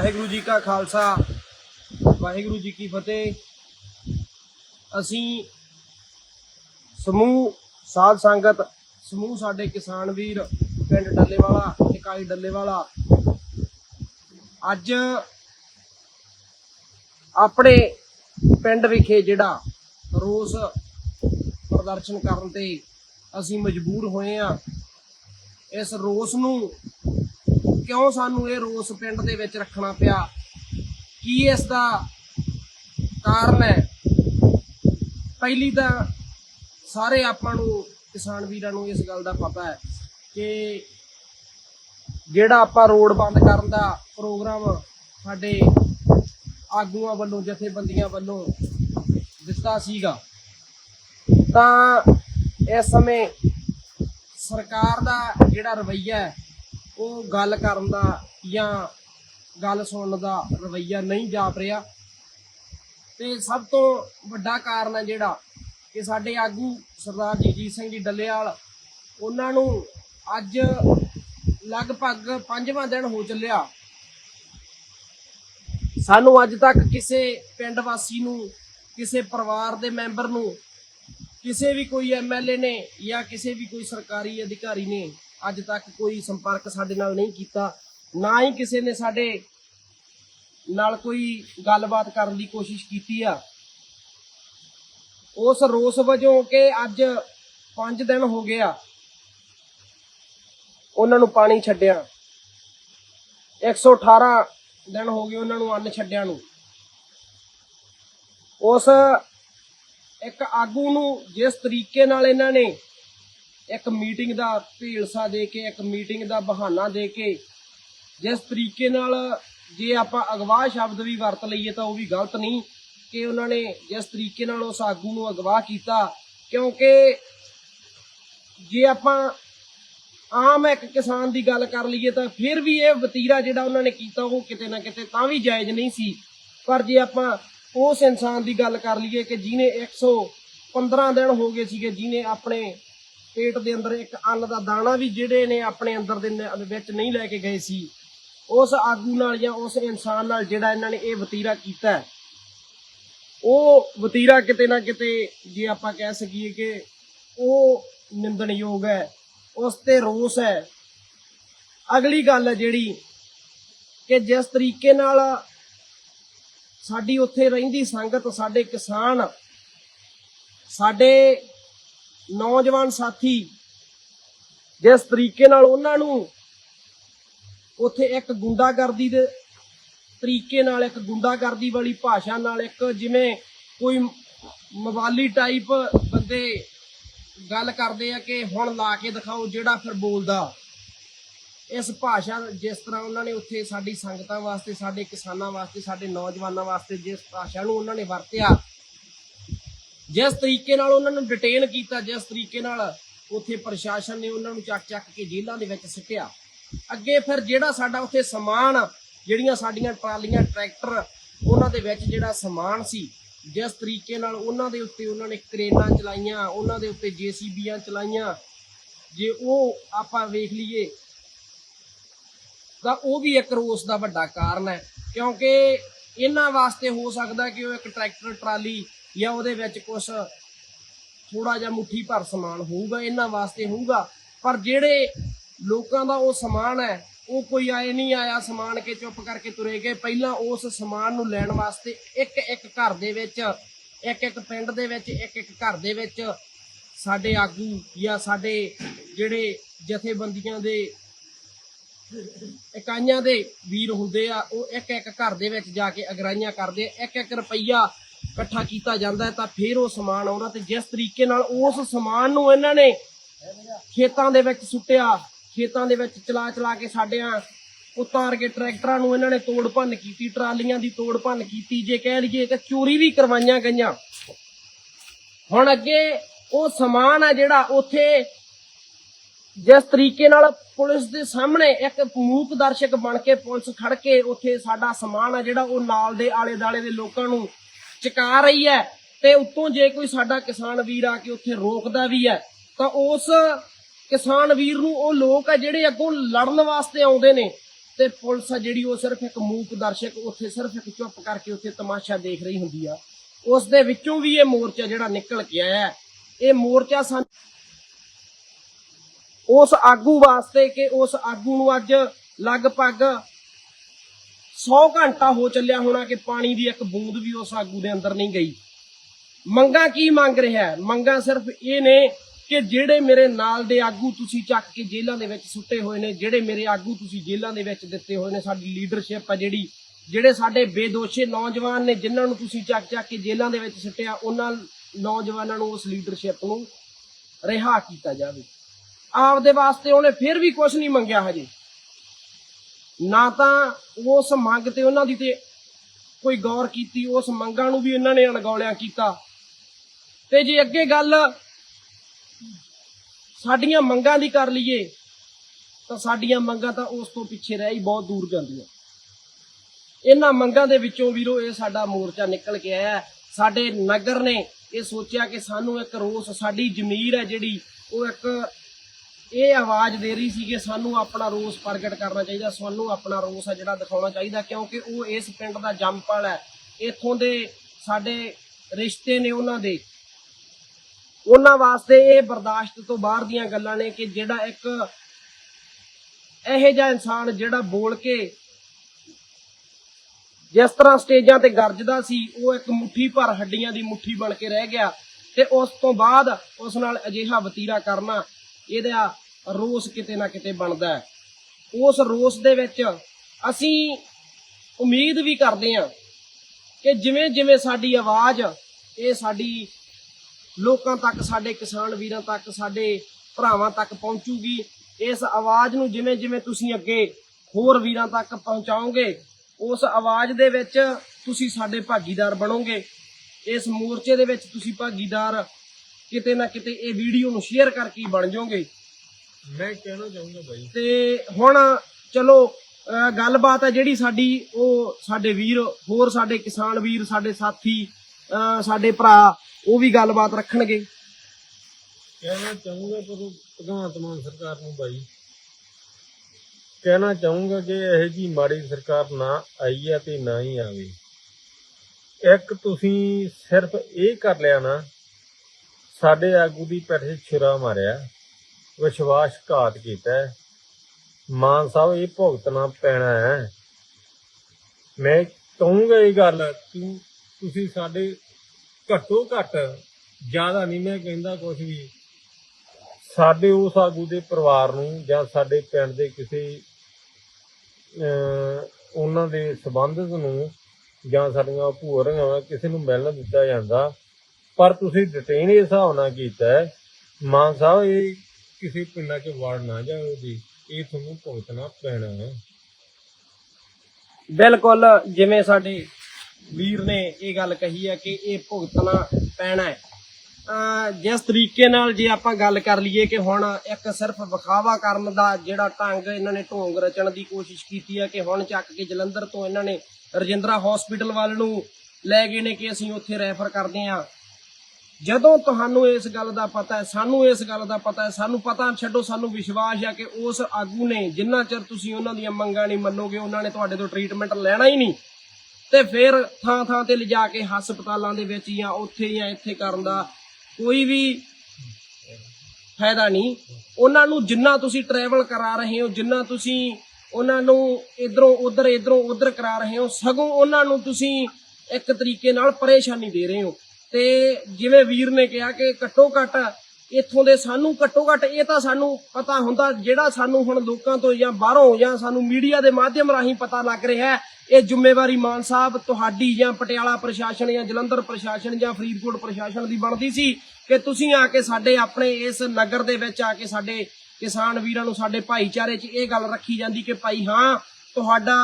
ਵਾਹਿਗੁਰੂ ਜੀ ਕਾ ਖਾਲਸਾ, ਵਾਹਿਗੁਰੂ ਜੀ ਕੀ ਫਤਿਹ। ਅਸੀਂ ਸਮੂਹ ਸਾਧ ਸੰਗਤ, ਸਮੂਹ ਸਾਡੇ ਕਿਸਾਨ ਵੀਰ, ਪਿੰਡ ਡੱਲੇਵਾਲਾ ਇਕਾਈ ਡੱਲੇਵਾਲਾ, ਅੱਜ ਆਪਣੇ ਪਿੰਡ ਵਿਖੇ ਜਿਹੜਾ ਰੋਸ ਪ੍ਰਦਰਸ਼ਨ ਕਰਨ ਤੇ ਅਸੀਂ ਮਜਬੂਰ ਹੋਏ ਆ ਇਸ ਰੋਸ ਨੂੰ ਕਿਉਂ ਸਾਨੂੰ ਇਹ ਰੋਸ ਪਿੰਡ ਦੇ ਵਿੱਚ ਰੱਖਣਾ ਪਿਆ? ਕੀ ਇਸ ਦਾ ਕਾਰਨ ਹੈ? ਪਹਿਲੀ ਤਾਂ ਸਾਰੇ ਆਪਾਂ ਨੂੰ, ਕਿਸਾਨ ਵੀਰਾਂ ਨੂੰ ਇਸ ਗੱਲ ਦਾ ਪਤਾ ਹੈ ਕਿ ਜਿਹੜਾ ਆਪਾਂ ਰੋਡ ਬੰਦ ਕਰਨ ਦਾ ਪ੍ਰੋਗਰਾਮ ਸਾਡੇ ਆਗੂਆਂ ਵੱਲੋਂ, ਜਥੇਬੰਦੀਆਂ ਵੱਲੋਂ ਦਿੱਤਾ ਸੀਗਾ, ਤਾਂ ਇਸ ਸਮੇਂ ਸਰਕਾਰ ਦਾ ਜਿਹੜਾ ਰਵੱਈਆ ਹੈ ਉਹ ਗੱਲ ਕਰਨ ਦਾ ਜਾਂ ਗੱਲ ਸੁਣਨ ਦਾ ਰਵੱਈਆ ਨਹੀਂ ਜਾਪ ਰਿਹਾ। ਤੇ ਸਭ ਤੋਂ ਵੱਡਾ ਕਾਰਨ ਹੈ ਜਿਹੜਾ ਕਿ ਸਾਡੇ ਆਗੂ ਸਰਦਾਰ ਜਗਜੀਤ ਸਿੰਘ ਜੀ ਡੱਲੇਵਾਲ, ਉਹਨਾਂ ਨੂੰ ਅੱਜ ਲਗਭਗ ਪੰਜਵਾਂ ਦਿਨ ਹੋ ਚੱਲਿਆ। ਸਾਨੂੰ ਅੱਜ ਤੱਕ ਕਿਸੇ ਪਿੰਡ ਵਾਸੀ ਨੂੰ, ਕਿਸੇ ਪਰਿਵਾਰ ਦੇ ਮੈਂਬਰ ਨੂੰ, ਕਿਸੇ ਵੀ ਕੋਈ ਐਮਐਲਏ ਨੇ ਜਾਂ ਕਿਸੇ ਵੀ ਕੋਈ ਸਰਕਾਰੀ ਅਧਿਕਾਰੀ ਨੇ ਅੱਜ ਤੱਕ ਕੋਈ ਸੰਪਰਕ ਸਾਡੇ ਨਾਲ ਨਹੀਂ ਕੀਤਾ, ਨਾ ਹੀ ਕਿਸੇ ਨੇ ਸਾਡੇ ਨਾਲ ਕੋਈ ਗੱਲਬਾਤ ਕਰਨ ਦੀ ਕੋਸ਼ਿਸ਼ ਕੀਤੀ ਆ। ਉਸ ਰੋਸ ਵਜੋਂ ਕਿ ਅੱਜ 5 ਦਿਨ ਹੋ ਗਿਆ ਉਹਨਾਂ ਨੂੰ ਪਾਣੀ ਛੱਡਿਆ। 118 ਦਿਨ ਹੋ ਗਏ ਉਹਨਾਂ ਨੂੰ ਅੰਨ ਛੱਡਿਆ ਨੂੰ। ਉਸ ਇੱਕ ਆਗੂ ਨੂੰ ਜਿਸ ਤਰੀਕੇ ਨਾਲ ਇਹਨਾਂ ਨੇ ਇੱਕ ਮੀਟਿੰਗ ਦਾ ਭੇਲਸਾ ਦੇ ਕੇ, ਇੱਕ ਮੀਟਿੰਗ ਦਾ ਬਹਾਨਾ ਦੇ ਕੇ, ਜਿਸ ਤਰੀਕੇ ਨਾਲ ਜੇ ਆਪਾਂ ਅਗਵਾ ਸ਼ਬਦ ਵੀ ਵਰਤ ਲਈਏ ਤਾਂ ਉਹ ਵੀ ਗਲਤ ਨਹੀਂ ਕਿ ਉਹਨਾਂ ਨੇ ਜਿਸ ਤਰੀਕੇ ਨਾਲ ਉਸ ਆਗੂ ਨੂੰ ਅਗਵਾ ਕੀਤਾ। ਕਿਉਂਕਿ ਜੇ ਆਪਾਂ ਆਮ ਇੱਕ ਕਿਸਾਨ ਦੀ ਗੱਲ ਕਰ ਲਈਏ ਤਾਂ ਫਿਰ ਵੀ ਇਹ ਵਤੀਰਾ ਜਿਹੜਾ ਉਹਨਾਂ ਨੇ ਕੀਤਾ ਉਹ ਕਿਤੇ ਨਾ ਕਿਤੇ ਤਾਂ ਵੀ ਜਾਇਜ਼ ਨਹੀਂ ਸੀ। ਪਰ ਜੇ ਆਪਾਂ ਉਸ ਇਨਸਾਨ ਦੀ ਗੱਲ ਕਰ ਲਈਏ ਕਿ ਜਿਹਨੇ 115 ਦਿਨ ਹੋ ਗਏ ਸੀਗੇ, ਜਿਹਨੇ ਆਪਣੇ ਪੇਟ ਦੇ ਅੰਦਰ ਇੱਕ ਅੰਨ ਦਾ ਦਾਣਾ ਵੀ ਜਿਹੜੇ ਨੇ ਆਪਣੇ ਅੰਦਰ ਦੇ ਵਿੱਚ ਨਹੀਂ ਲੈ ਕੇ ਗਏ ਸੀ, ਉਸ ਆਗੂ ਨਾਲ ਜਾਂ ਉਸ ਇਨਸਾਨ ਨਾਲ ਜਿਹੜਾ ਇਹਨਾਂ ਨੇ ਇਹ ਵਤੀਰਾ ਕੀਤਾ ਉਹ ਵਤੀਰਾ ਕਿਤੇ ਨਾ ਕਿਤੇ ਜੇ ਆਪਾਂ ਕਹਿ ਸਕੀਏ ਕਿ ਉਹ ਨਿੰਦਣਯੋਗ ਹੈ, ਉਸ ਤੇ ਰੋਸ ਹੈ। ਅਗਲੀ ਗੱਲ ਹੈ ਜਿਹੜੀ ਕਿ ਜਿਸ ਤਰੀਕੇ ਨਾਲ ਸਾਡੀ ਉੱਥੇ ਰਹਿੰਦੀ ਸੰਗਤ, ਸਾਡੇ ਕਿਸਾਨ, ਸਾਡੇ ਨੌਜਵਾਨ ਸਾਥੀ, ਜਿਸ ਤਰੀਕੇ ਨਾਲ ਉਹਨਾਂ ਨੂੰ ਉੱਥੇ ਇੱਕ ਗੁੰਡਾਗਰਦੀ ਦੇ ਤਰੀਕੇ ਨਾਲ, ਇੱਕ ਗੁੰਡਾਗਰਦੀ ਵਾਲੀ ਭਾਸ਼ਾ ਨਾਲ, ਇੱਕ ਜਿਵੇਂ ਕੋਈ ਮਵਾਲੀ ਟਾਈਪ ਬੰਦੇ ਗੱਲ ਕਰਦੇ ਆ ਕਿ ਹੁਣ ਲਾ ਕੇ ਦਿਖਾਓ ਜਿਹੜਾ ਫਿਰ ਬੋਲਦਾ। ਇਸ ਭਾਸ਼ਾ ਜਿਸ ਤਰ੍ਹਾਂ ਉਹਨਾਂ ਨੇ ਉੱਥੇ ਸਾਡੀ ਸੰਗਤਾਂ ਵਾਸਤੇ, ਸਾਡੇ ਕਿਸਾਨਾਂ ਵਾਸਤੇ, ਸਾਡੇ ਨੌਜਵਾਨਾਂ ਵਾਸਤੇ ਜਿਸ ਭਾਸ਼ਾ ਨੂੰ ਉਹਨਾਂ ਨੇ ਵਰਤਿਆ ਜਿਸ ਤਰੀਕੇ ਨਾਲ ਉਹਨਾਂ ਨੂੰ ਡਿਟੇਨ ਕੀਤਾ, ਜਿਸ ਤਰੀਕੇ ਨਾਲ ਉੱਥੇ ਪ੍ਰਸ਼ਾਸਨ ਨੇ ਉਹਨਾਂ ਨੂੰ ਚੱਕ ਚੱਕ ਕੇ ਜੇਲ੍ਹਾਂ ਦੇ ਵਿੱਚ ਸਿੱਟਿਆ। ਅੱਗੇ ਫਿਰ ਜਿਹੜਾ ਸਾਡਾ ਉੱਥੇ ਸਮਾਨ, ਜਿਹੜੀਆਂ ਸਾਡੀਆਂ ਟਰਾਲੀਆਂ, ਟਰੈਕਟਰ, ਉਹਨਾਂ ਦੇ ਵਿੱਚ ਜਿਹੜਾ ਸਮਾਨ ਸੀ, ਜਿਸ ਤਰੀਕੇ ਨਾਲ ਉਹਨਾਂ ਦੇ ਉੱਤੇ ਉਹਨਾਂ ਨੇ ਕਰੇਨਾਂ ਚਲਾਈਆਂ, ਉਹਨਾਂ ਦੇ ਉੱਤੇ ਜੀਸੀਬੀਆਂ ਚਲਾਈਆਂ, ਜੇ ਉਹ ਆਪਾਂ ਵੇਖ ਲਈਏ, ਤਾਂ ਉਹ ਵੀ ਇੱਕ ਰੋਸ ਦਾ ਵੱਡਾ ਕਾਰਨ ਹੈ। ਕਿਉਂਕਿ ਇਹਨਾਂ ਵਾਸਤੇ ਹੋ ਸਕਦਾ ਕਿ ਉਹ ਇੱਕ ਟਰੈਕਟਰ, ਟਰਾਲੀ ਜਾਂ ਉਹਦੇ ਵਿੱਚ ਕੁਝ ਥੋੜਾ ਜਿਹਾ ਮੁੱਠੀ ਭਰ ਸਮਾਨ ਹੋਊਗਾ, ਇਹਨਾਂ ਵਾਸਤੇ ਹੋਊਗਾ। ਪਰ ਜਿਹੜੇ ਲੋਕਾਂ ਦਾ ਉਹ ਸਮਾਨ ਹੈ, ਉਹ ਕੋਈ ਆਏ ਨਹੀਂ ਆਇਆ ਸਮਾਨ ਕੇ ਚੁੱਪ ਕਰਕੇ ਤੁਰੇ ਗਏ। ਪਹਿਲਾਂ ਉਸ ਸਮਾਨ ਨੂੰ ਲੈਣ ਵਾਸਤੇ ਇੱਕ ਇੱਕ ਘਰ ਦੇ ਵਿੱਚ ਇੱਕ ਇੱਕ ਪਿੰਡ ਦੇ ਵਿੱਚ ਇੱਕ ਇੱਕ ਘਰ ਦੇ ਵਿੱਚ ਸਾਡੇ ਆਗੂ ਜਾਂ ਸਾਡੇ ਜਿਹੜੇ ਜਥੇਬੰਦੀਆਂ ਦੇ ਇਕਾਈਆਂ ਦੇ ਵੀਰ ਹੁੰਦੇ ਆ, ਉਹ ਇੱਕ ਇੱਕ ਘਰ ਦੇ ਵਿੱਚ ਜਾ ਕੇ ਅਗਰਾਈਆਂ ਕਰਦੇ ਆ। ਇੱਕ ਇੱਕ ਰੁਪਈਆ ਇਕੱਠਾ ਕੀਤਾ ਜਾਂਦਾ ਹੈ ਤਾਂ ਫਿਰ ਉਹ ਸਮਾਨ ਆਉਂਦਾ ਤੇ ਜਿਸ ਤਰੀਕੇ ਨਾਲ ਉਸ ਸਮਾਨ ਨੂੰ ਇਹਨਾਂ ਨੇ ਖੇਤਾਂ ਦੇ ਵਿੱਚ ਸੁੱਟਿਆ, ਖੇਤਾਂ ਦੇ ਵਿੱਚ ਚਲਾ ਚਲਾ ਕੇ ਸਾਡਿਆਂ ਉਤਾਰ ਕੇ ਟਰੈਕਟਰਾਂ ਨੂੰ ਇਹਨਾਂ ਨੇ ਤੋੜ ਭੰਨ ਕੀਤੀ, ਟਰਾਲੀਆਂ ਦੀ ਤੋੜ ਭੰਨ ਕੀਤੀ, ਜੇ ਕਹਿ ਲਈਏ ਕਿ ਚੋਰੀ ਵੀ ਕਰਵਾਈਆਂ ਗਈਆਂ। ਹੁਣ ਅੱਗੇ ਉਹ ਸਮਾਨ ਆ ਜਿਹੜਾ ਉੱਥੇ ਜਿਸ ਤਰੀਕੇ ਨਾਲ ਪੁਲਿਸ ਦੇ ਸਾਹਮਣੇ ਇੱਕ ਮੂਕ ਦਰਸ਼ਕ ਬਣ ਕੇ ਪੁਲਿਸ ਖੜ ਕੇ ਉੱਥੇ ਸਾਡਾ ਸਮਾਨ ਆ ਜਿਹੜਾ ਉਹ ਨਾਲ ਦੇ ਆਲੇ ਦਾਲੇ ਦੇ ਲੋਕਾਂ ਨੂੰ ਚਕਾ ਰਹੀ ਹੈ ਤੇ ਉੱਤੋਂ ਜੇ ਕੋਈ ਸਾਡਾ ਕਿਸਾਨ ਵੀਰ ਆ ਕੇ ਉੱਥੇ ਰੋਕਦਾ ਵੀ ਹੈ, ਤਾਂ ਉਸ ਕਿਸਾਨ ਵੀਰ ਨੂੰ ਉਹ ਲੋਕ ਆ ਜਿਹੜੇ ਅੱਗੋਂ ਲੜਨ ਵਾਸਤੇ ਆਉਂਦੇ ਨੇ। ਤੇ ਪੁਲਿਸ ਆ ਜਿਹੜੀ ਉਹ ਸਿਰਫ ਇੱਕ ਮੂਕ ਦਰਸ਼ਕ ਉੱਥੇ ਸਿਰਫ ਇੱਕ ਚੁੱਪ ਕਰਕੇ ਉੱਥੇ ਤਮਾਸ਼ਾ ਦੇਖ ਰਹੀ ਹੁੰਦੀ ਆ। ਉਸ ਦੇ ਵਿੱਚੋਂ ਵੀ ਇਹ ਮੋਰਚਾ ਜਿਹੜਾ ਨਿਕਲ ਕੇ ਆਇਆ ਇਹ ਮੋਰਚਾ ਸਾਨੂੰ ਉਸ ਆਗੂ ਵਾਸਤੇ ਕਿ ਉਸ ਆਗੂ ਨੂੰ ਅੱਜ ਲਗਭਗ 100 ਘੰਟਾ ਹੋ ਚੱਲਿਆ ਹੋਣਾ ਕਿ ਪਾਣੀ ਦੀ ਇੱਕ ਬੂੰਦ ਵੀ ਉਸ ਆਗੂ ਦੇ ਅੰਦਰ ਨਹੀਂ ਗਈ। ਮੰਗਾ ਕੀ ਮੰਗ ਰਿਹਾ ਹੈ? ਮੰਗਾ ਸਿਰਫ ਇਹ ਨੇ ਕਿ ਜਿਹੜੇ ਮੇਰੇ ਨਾਲ ਦੇ ਆਗੂ ਤੁਸੀਂ ਚੱਕ ਕੇ ਜੇਲ੍ਹਾਂ ਦੇ ਵਿੱਚ ਸੁੱਟੇ ਹੋਏ ਨੇ, ਜਿਹੜੇ ਮੇਰੇ ਆਗੂ ਤੁਸੀਂ ਜੇਲ੍ਹਾਂ ਦੇ ਵਿੱਚ ਦਿੱਤੇ ਹੋਏ ਨੇ, ਸਾਡੀ ਲੀਡਰਸ਼ਿਪ ਆ ਜਿਹੜੀ, ਜਿਹੜੇ ਸਾਡੇ ਬੇਦੋਸ਼ੇ ਨੌਜਵਾਨ ਨੇ ਜਿਨ੍ਹਾਂ ਨੂੰ ਤੁਸੀਂ ਚੱਕ ਚੱਕ ਕੇ ਜੇਲ੍ਹਾਂ ਦੇ ਵਿੱਚ ਸੁੱਟਿਆ, ਉਹਨਾਂ ਨੌਜਵਾਨਾਂ ਨੂੰ ਉਸ ਲੀਡਰਸ਼ਿਪ ਨੂੰ ਰਿਹਾ ਕੀਤਾ ਜਾਵੇ। ਆਪਦੇ ਵਾਸਤੇ ਉਹਨੇ ਫਿਰ ਵੀ ਕੁਝ ਨਹੀਂ ਮੰਗਿਆ ਹਜੇ। ਨਾ ਤਾਂ ਉਸ ਮੰਗ ਤੇ ਉਹਨਾਂ ਦੀ ਤੇ ਕੋਈ ਗੌਰ ਕੀਤੀ, ਉਸ ਮੰਗਾਂ ਨੂੰ ਵੀ ਇਹਨਾਂ ਨੇ ਅਣਗੌਲਿਆ ਕੀਤਾ। ਤੇ ਜੇ ਅੱਗੇ ਗੱਲ ਸਾਡੀਆਂ ਮੰਗਾਂ ਦੀ ਕਰ ਲਈਏ, ਤਾਂ ਸਾਡੀਆਂ ਮੰਗਾਂ ਤਾਂ ਉਸ ਤੋਂ ਪਿੱਛੇ ਰਹਿ ਹੀ ਬਹੁਤ ਦੂਰ ਜਾਂਦੀਆਂ। ਇਹਨਾਂ ਮੰਗਾਂ ਦੇ ਵਿੱਚੋਂ ਵੀਰੋ ਇਹ ਸਾਡਾ ਮੋਰਚਾ ਨਿਕਲ ਕੇ ਆਇਆ ਸਾਡੇ ਨਗਰ ਨੇ ਇਹ ਸੋਚਿਆ ਕਿ ਸਾਨੂੰ ਇੱਕ ਰੋਸ, ਸਾਡੀ ਜ਼ਮੀਰ ਹੈ ਜਿਹੜੀ, ਉਹ ਇੱਕ ਇਹ ਆਵਾਜ਼ ਦੇ ਰਹੀ ਸੀ ਕਿ ਸਾਨੂੰ ਆਪਣਾ ਰੋਸ ਪ੍ਰਗਟ ਕਰਨਾ ਚਾਹੀਦਾ, ਸਾਨੂੰ ਆਪਣਾ ਰੋਸ ਹੈ ਜਿਹੜਾ ਦਿਖਾਉਣਾ ਚਾਹੀਦਾ, ਕਿਉਂਕਿ ਉਹ ਇਸ ਪਿੰਡ ਦਾ ਜੰਮਪਲ ਹੈ। ਇੱਥੋਂ ਦੇ ਸਾਡੇ ਰਿਸ਼ਤੇ ਨੇ ਉਹਨਾਂ ਦੇ। ਉਹਨਾਂ ਵਾਸਤੇ ਇਹ ਬਰਦਾਸ਼ਤ ਤੋਂ ਬਾਹਰ ਦੀਆਂ ਗੱਲਾਂ ਨੇ ਕਿ ਜਿਹੜਾ ਇੱਕ ਇਹੋ ਜਿਹਾ ਇਨਸਾਨ ਜਿਹੜਾ ਬੋਲ ਕੇ ਜਿਸ ਤਰ੍ਹਾਂ ਸਟੇਜਾਂ ਤੇ ਗਰਜਦਾ ਸੀ, ਉਹ ਇੱਕ ਮੁੱਠੀ ਭਰ ਹੱਡੀਆਂ ਦੀ ਮੁੱਠੀ ਬਣ ਕੇ ਰਹਿ ਗਿਆ ਤੇ ਉਸ ਤੋਂ ਬਾਅਦ ਉਸ ਨਾਲ ਅਜਿਹਾ ਵਤੀਰਾ ਕਰਨਾ ਇਹਦਾ ਰੋਸ ਕਿਤੇ ਨਾ ਕਿਤੇ ਬਣਦਾ ਹੈ। ਉਸ ਰੋਸ ਦੇ ਵਿੱਚ ਅਸੀਂ ਉਮੀਦ ਵੀ ਕਰਦੇ ਹਾਂ ਕਿ ਜਿਵੇਂ ਜਿਵੇਂ ਸਾਡੀ ਆਵਾਜ਼, ਇਹ ਸਾਡੀ ਲੋਕਾਂ ਤੱਕ, ਸਾਡੇ ਕਿਸਾਨ ਵੀਰਾਂ ਤੱਕ, ਸਾਡੇ ਭਰਾਵਾਂ ਤੱਕ ਪਹੁੰਚੂਗੀ। ਇਸ ਆਵਾਜ਼ ਨੂੰ ਜਿਵੇਂ ਜਿਵੇਂ ਤੁਸੀਂ ਅੱਗੇ ਹੋਰ ਵੀਰਾਂ ਤੱਕ ਪਹੁੰਚਾਓਗੇ, ਉਸ ਆਵਾਜ਼ ਦੇ ਵਿੱਚ ਤੁਸੀਂ ਸਾਡੇ ਭਾਗੀਦਾਰ ਬਣੋਗੇ। ਇਸ ਮੋਰਚੇ ਦੇ ਵਿੱਚ ਤੁਸੀਂ ਭਾਗੀਦਾਰ ਕਿਤੇ ਨਾ ਕਿਤੇ ਇਹ ਵੀਡੀਓ ਨੂੰ ਸ਼ੇਅਰ ਕਰਕੇ ਬਣ ਜਾਓਗੇ। ਮੈਂ ਕਹਿਣਾ ਚਾਹੂੰਗਾ ਬਾਈ। ਤੇ ਹੁਣ ਚਲੋ ਗੱਲਬਾਤ ਹੈ ਜਿਹੜੀ ਸਾਡੀ ਉਹ ਸਾਡੇ ਵੀਰ ਹੋਰ ਸਾਡੇ ਕਿਸਾਨ ਵੀਰ ਸਾਡੇ ਸਾਥੀ ਸਾਡੇ ਭਰਾ ਉਹ ਵੀ ਗੱਲਬਾਤ ਰੱਖਣਗੇ। ਕਹਿਣਾ ਚਾਹੂੰਗਾ ਪਰ ਭਗਵੰਤ ਮਾਨ ਸਰਕਾਰ ਨੂੰ ਬਾਈ। ਕਹਿਣਾ ਚਾਹੂੰਗਾ ਕਿ ਇਹ ਜੀ ਮਾੜੀ ਸਰਕਾਰ ਨਾ ਆਈ ਹੈ ਤੇ ਨਾ ਹੀ ਆਵੇ। ਇੱਕ ਤੁਸੀਂ ਸਿਰਫ ਇਹ ਕਰ ਲਿਆ ਨਾ ਸਾਡੇ ਆਗੂ ਦੀ ਪੈਠੇ ਛੁਰਾ ਮਾਰਿਆ ਵਿਸ਼ਵਾਸ ਘਾਤ ਕੀਤਾ ਮਾਨ ਸਾਹਿਬ, ਇਹ ਭੁਗਤਣਾ ਪੈਣਾ ਹੈ। ਮੈਂ ਕਹੂੰਗਾ ਇਹ ਗੱਲ ਤੂੰ ਤੁਸੀਂ ਸਾਡੇ ਘੱਟੋ ਘੱਟ ਜ਼ਿਆਦਾ ਨਹੀਂ, ਮੈਂ ਕਹਿੰਦਾ ਕੁਝ ਵੀ, ਸਾਡੇ ਉਸ ਆਗੂ ਦੇ ਪਰਿਵਾਰ ਨੂੰ ਜਾਂ ਸਾਡੇ ਪਿੰਡ ਦੇ ਕਿਸੇ ਉਹਨਾਂ ਦੇ ਸਬੰਧਤ ਨੂੰ ਜਾਂ ਸਾਡੀਆਂ ਭੂਆ ਵਾ ਕਿਸੇ ਨੂੰ ਮਿਲਣ ਦਿੱਤਾ ਜਾਂਦਾ। ਪਰ ਤੁਸੀਂ ਡਿਟੇਨ ਇਸ ਹਿਸਾਬ ਨਾਲ ਕੀਤਾ ਹੈ। ਮਾਨ ਸਾਹਿਬ, ਇਹ ਕਿਸੇ ਪਿੰਡਾਂ 'ਚ ਵੜ ਨਾ ਜਾਓ ਜੀ। ਇਹ ਤੁਹਾਨੂੰ ਭੁਗਤਣਾ ਪੈਣਾ ਹੈ। ਬਿਲਕੁਲ, ਜਿਵੇਂ ਸਾਡੇ ਵੀਰ ਨੇ ਇਹ ਗੱਲ ਕਹੀ ਹੈ ਕਿ ਇਹ ਭੁਗਤਣਾ ਪੈਣਾ ਹੈ। ਜਿਸ ਤਰੀਕੇ ਨਾਲ ਜੇ ਆਪਾਂ ਗੱਲ ਕਰ ਲਈਏ ਕਿ ਹੁਣ ਇੱਕ ਸਿਰਫ ਵਿਖਾਵਾ ਕਰਨ ਦਾ ਜਿਹੜਾ ਢੰਗ ਇਹਨਾਂ ਨੇ ਢੋਂਗ ਰਚਣ ਦੀ ਕੋਸ਼ਿਸ਼ ਕੀਤੀ ਹੈ ਕਿ ਹੁਣ ਚੱਕ ਕੇ ਜਲੰਧਰ ਤੋਂ ਇਹਨਾਂ ਨੇ ਰਜਿੰਦਰਾ ਹਸਪੀਟਲ ਵੱਲ ਨੂੰ ਲੈ ਗਏ ਨੇ ਕਿ ਅਸੀਂ ਉੱਥੇ ਰੈਫਰ ਕਰਦੇ ਹਾਂ। ਜਦੋਂ ਤੁਹਾਨੂੰ ਇਸ ਗੱਲ ਦਾ ਪਤਾ ਹੈ, ਸਾਨੂੰ ਇਸ ਗੱਲ ਦਾ ਪਤਾ ਹੈ, ਸਾਨੂੰ ਪਤਾ ਛੱਡੋ, ਸਾਨੂੰ ਵਿਸ਼ਵਾਸ ਹੈ ਕਿ ਉਸ ਆਗੂ ਨੇ ਜਿੰਨਾ ਚਿਰ ਤੁਸੀਂ ਉਹਨਾਂ ਦੀਆਂ ਮੰਗਾਂ ਨਹੀਂ ਮੰਨੋਗੇ, ਉਹਨਾਂ ਨੇ ਤੁਹਾਡੇ ਤੋਂ ਟ੍ਰੀਟਮੈਂਟ ਲੈਣਾ ਹੀ ਨਹੀਂ। ਤੇ ਫਿਰ ਥਾਂ ਥਾਂ ਤੇ ਲਿਜਾ ਕੇ ਹਸਪਤਾਲਾਂ ਦੇ ਵਿੱਚ ਜਾਂ ਉੱਥੇ ਜਾਂ ਇੱਥੇ ਕਰਨ ਦਾ ਕੋਈ ਵੀ ਫਾਇਦਾ ਨਹੀਂ। ਉਹਨਾਂ ਨੂੰ ਜਿੰਨਾ ਤੁਸੀਂ ਟਰੈਵਲ ਕਰਾ ਰਹੇ ਹੋ, ਜਿੰਨਾ ਤੁਸੀਂ ਉਹਨਾਂ ਨੂੰ ਇਧਰੋਂ ਉਧਰ ਇਧਰੋਂ ਉਧਰ ਕਰਾ ਰਹੇ ਹੋ, ਸਗੋਂ ਉਹਨਾਂ ਨੂੰ ਤੁਸੀਂ ਇੱਕ ਤਰੀਕੇ ਨਾਲ ਪਰੇਸ਼ਾਨੀ ਦੇ ਰਹੇ ਹੋ। ਤੇ ਜਿਵੇਂ ਵੀਰ ਨੇ ਕਿਹਾ ਕਿ ਘੱਟੋ ਘੱਟ ਇੱਥੋਂ ਦੇ ਸਾਨੂੰ ਘੱਟੋ ਘੱਟ ਇਹ ਤਾਂ ਸਾਨੂੰ ਪਤਾ ਹੁੰਦਾ ਜਿਹੜਾ ਸਾਨੂੰ ਹੁਣ ਲੋਕਾਂ ਤੋਂ ਜਾਂ ਬਾਹਰੋਂ ਜਾਂ ਸਾਨੂੰ ਮੀਡੀਆ ਦੇ ਮਾਧਿਅਮ ਰਾਹੀਂ ਪਤਾ ਲੱਗ ਰਿਹਾ ਹੈ, ਇਹ ਜ਼ਿੰਮੇਵਾਰੀ ਮਾਨ ਸਾਹਿਬ ਤੁਹਾਡੀ ਜਾਂ ਪਟਿਆਲਾ ਪ੍ਰਸ਼ਾਸਨ ਜਾਂ ਜਲੰਧਰ ਪ੍ਰਸ਼ਾਸਨ ਜਾਂ ਫਰੀਦਕੋਟ ਪ੍ਰਸ਼ਾਸਨ ਦੀ ਬਣਦੀ ਸੀ ਕਿ ਤੁਸੀਂ ਆ ਕੇ ਸਾਡੇ ਆਪਣੇ ਇਸ ਨਗਰ ਦੇ ਵਿੱਚ ਆ ਕੇ ਸਾਡੇ ਕਿਸਾਨ ਵੀਰਾਂ ਨੂੰ ਸਾਡੇ ਭਾਈਚਾਰੇ 'ਚ ਇਹ ਗੱਲ ਰੱਖੀ ਜਾਂਦੀ ਕਿ ਭਾਈ ਹਾਂ, ਤੁਹਾਡਾ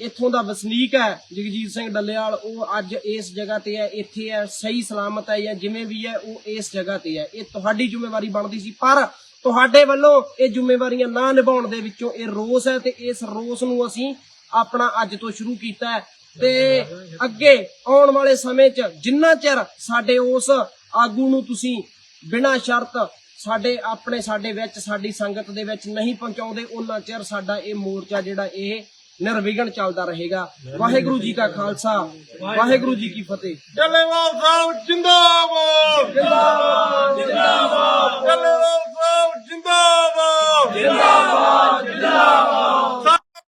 ਇੱਥੋਂ ਦਾ ਵਸਨੀਕ ਹੈ ਜਗਜੀਤ ਸਿੰਘ ਡੱਲੇਵਾਲ, ਉਹ ਅੱਜ ਇਸ ਜਗ੍ਹਾ ਤੇ ਹੈ, ਇੱਥੇ ਹੈ, ਸਹੀ ਸਲਾਮਤ ਹੈ ਜਾਂ ਜਿਵੇਂ ਵੀ ਹੈ, ਉਹ ਇਸ ਜਗ੍ਹਾ ਤੇ ਹੈ। ਇਹ ਤੁਹਾਡੀ ਜ਼ਿੰਮੇਵਾਰੀ ਬਣਦੀ ਸੀ, ਪਰ ਤੁਹਾਡੇ ਵੱਲੋਂ ਇਹ ਜ਼ਿੰਮੇਵਾਰੀਆਂ ਨਾ ਨਿਭਾਉਣ ਦੇ ਵਿੱਚੋਂ ਇਹ ਰੋਸ ਹੈ ਤੇ ਇਸ ਰੋਸ ਨੂੰ ਅਸੀਂ ਆਪਣਾ ਅੱਜ ਤੋਂ ਸ਼ੁਰੂ ਕੀਤਾ ਹੈ ਤੇ ਅੱਗੇ ਆਉਣ ਵਾਲੇ ਸਮੇਂ 'ਚ ਜਿੰਨਾ ਚਿਰ ਸਾਡੇ ਉਸ ਆਗੂ ਨੂੰ ਤੁਸੀਂ ਬਿਨਾਂ ਸ਼ਰਤ ਸਾਡੇ ਆਪਣੇ, ਸਾਡੇ ਵਿੱਚ, ਸਾਡੀ ਸੰਗਤ ਦੇ ਵਿੱਚ ਨਹੀਂ ਪਹੁੰਚਾਉਂਦੇ, ਉਹਨਾਂ ਚਿਰ ਸਾਡਾ ਇਹ ਮੋਰਚਾ ਜਿਹੜਾ ਇਹ ਨਿਰਵਿਘਨ ਚੱਲਦਾ ਰਹੇਗਾ। ਵਾਹਿਗੁਰੂ ਜੀ ਕਾ ਖਾਲਸਾ ਵਾਹਿਗੁਰੂ ਜੀ ਕੀ ਫਤਿਹ। ਡੱਲੇਵਾਲ ਸਾਹਿਬ ਜਿੰਦਾਬਾਦ। ਜਿੰਦਾਬਾਦ ਜਿੰਦਾਬਾਦ। ਡੱਲੇਵਾਲ ਸਾਹਿਬ ਜਿੰਦਾਬਾਦ। ਜਿੰਦਾਬਾਦ ਜਿੰਦਾਬਾਦ।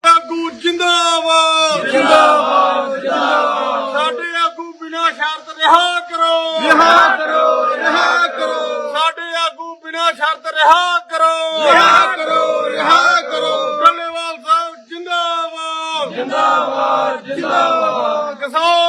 ਆਗੂ ਜਿੰਦਾਬਾਦ। ਜਿੰਦਾਬਾਦ ਜਿੰਦਾਬਾਦ। ਸਾਡੇ ਆਗੂ ਬਿਨਾਂ ਸ਼ਰਤ ਰਿਹਾ ਕਰੋ। ਰਿਹਾ ਕਰੋ ਰਿਹਾ ਕਰੋ। ਸਾਡੇ ਆਗੂ ਬਿਨਾਂ ਸ਼ਰਤ ਰਿਹਾ ਕਰੋ। ਰਿਹਾ ਕਰੋ ਰਿਹਾ ਜਿੰਦਾਬਾਦ ਜਿੰਦਾਬਾਦ। ਕਿਸਾਨ